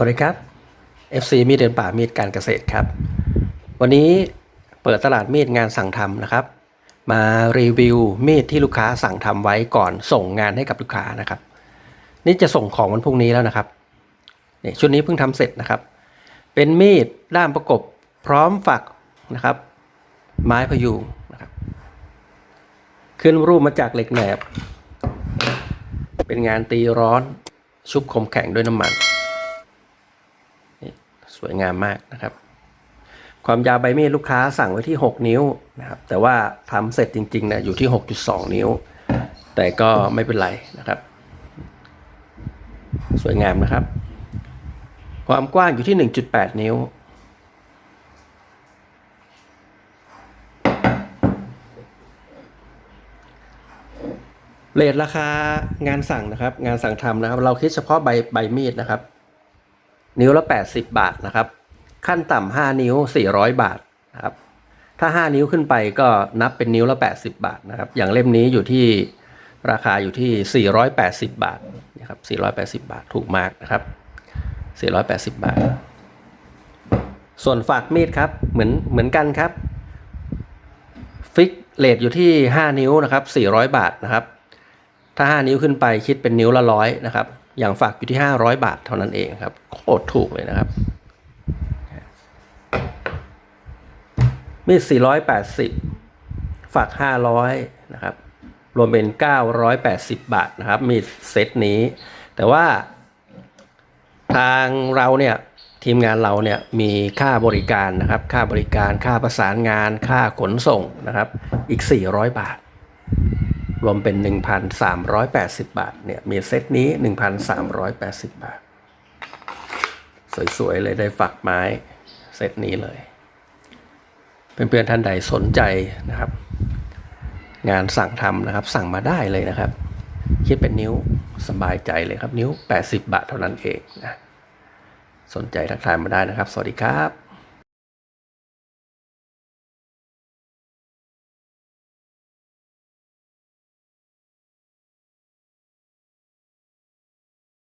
วัสดีครับ FC มีดเดินป่ามีดการเกษตรครับ วันนี้เปิดตลาดมีดงานสั่งทำนะครับ มารีวิวมีดที่ลูกค้าสั่งทำไว้ก่อนส่งงานให้กับลูกค้านะครับ นี่จะส่งของวันพรุ่งนี้แล้วนะครับนี่ชุดนี้เพิ่งทำเสร็จนะครับ เป็นมีดด้ามประกบพร้อมฝักนะครับ ไม้พยุงนะครับขึ้นรูปมาจากเหล็กแหนบ เป็นงานตีร้อนชุบคมแข็งด้วยน้ำมัน สวยงามมากนะครับ ความยาวใบมีดลูกค้าสั่งไว้ที่ 6 นิ้วนะครับ แต่ว่าทำเสร็จจริงๆนะอยู่ที่ 6.2 นิ้ว แต่ก็ไม่เป็นไรนะครับ สวยงามนะครับ ความกว้างอยู่ที่ 1.8 นิ้วเรทราคางานสั่งนะครับ งานสั่งทำนะครับ เราคิดเฉพาะใบใบมีดนะครับ นิ้วละ 80 บาทนะครับ ขั้นต่ำ5นิ้ว 400 บาทนะครับ ถ้า 5 นิ้วขึ้นไปก็นับเป็นนิ้วละ 80 บาทนะครับ อย่างเล่มนี้อยู่ที่ราคาอยู่ที่ 480 บาทนะครับ480 บาทถูกมากนะครับ 480 บาท ส่วนฝากมีดครับเหมือนเหมือนกันครับ ฟิกเลทอยู่ที่ 5 นิ้วนะครับ 400 บาทนะครับ ถ้า 5 นิ้วขึ้นไปคิดเป็นนิ้วละร้อยนะครับ อย่างฝากอยู่ที่ 500 บาทเท่านั้นเองครับ โคตรถูกเลยนะครับมีด480 ฝาก 500 นะครับ รวมเป็น 980 บาทนะครับ มีดเซตนี้ แต่ว่าทางเราเนี่ยทีมงานเราเนี่ยมีค่าบริการนะครับ ค่าบริการค่าประสานงานค่าขนส่งนะครับ อีก 400 บาท รวมเป็น 1,380 บาทเนี่ยมีเซตนี้ 1,380 บาท สวย ๆ เลยได้ฝักไม้เซตนี้เลย เพื่อนๆท่านใดสนใจนะครับ งานสั่งทำนะครับ สั่งมาได้เลยนะครับ คิดเป็นนิ้วสบายใจเลยครับ นิ้ว 80 บาทเท่านั้นเองนะสนใจทักทายมาได้นะครับ สวัสดีครับ